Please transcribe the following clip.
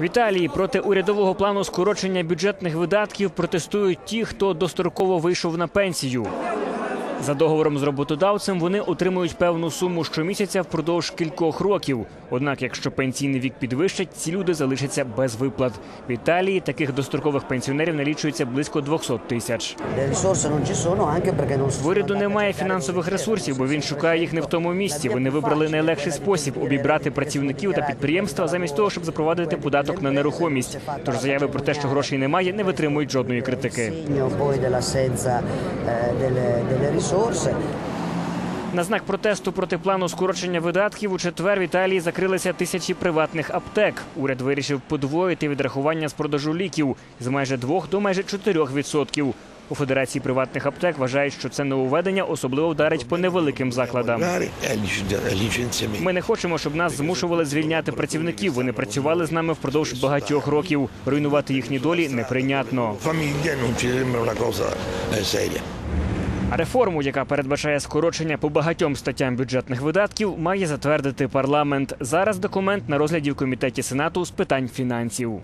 В Італії проти урядового плану скорочення бюджетних видатків протестують ті, хто достроково вийшов на пенсію. За договором з роботодавцем вони отримують певну суму щомісяця впродовж кількох років. Однак, якщо пенсійний вік підвищать, ці люди залишаться без виплат. В Італії таких дострокових пенсіонерів налічується близько 200 тисяч. Le risorse non ci sono anche perché non si В уряду немає фінансових ресурсів, бо він шукає їх не в тому місці. Вони вибрали найлегший спосіб обібрати працівників та підприємства замість того, щоб запровадити податок на нерухомість. Тож заяви про те, що грошей немає, не витримують жодної критики. Risorse. На знак протесту проти плану скорочення видатків у четвер в Італії закрилися тисячі приватних аптек. Уряд вирішив подвоїти відрахування з продажу ліків з майже 2 до майже 4 відсотків. У Федерації приватних аптек вважають, що це нововведення особливо вдарить по невеликим закладам. Ми не хочемо, щоб нас змушували звільняти працівників. Вони працювали з нами впродовж багатьох років. Руйнувати їхні долі неприйнятно. Реформу, яка передбачає скорочення по багатьом статтям бюджетних видатків, має затвердити парламент. Зараз документ на розгляді в комітеті сенату з питань фінансів.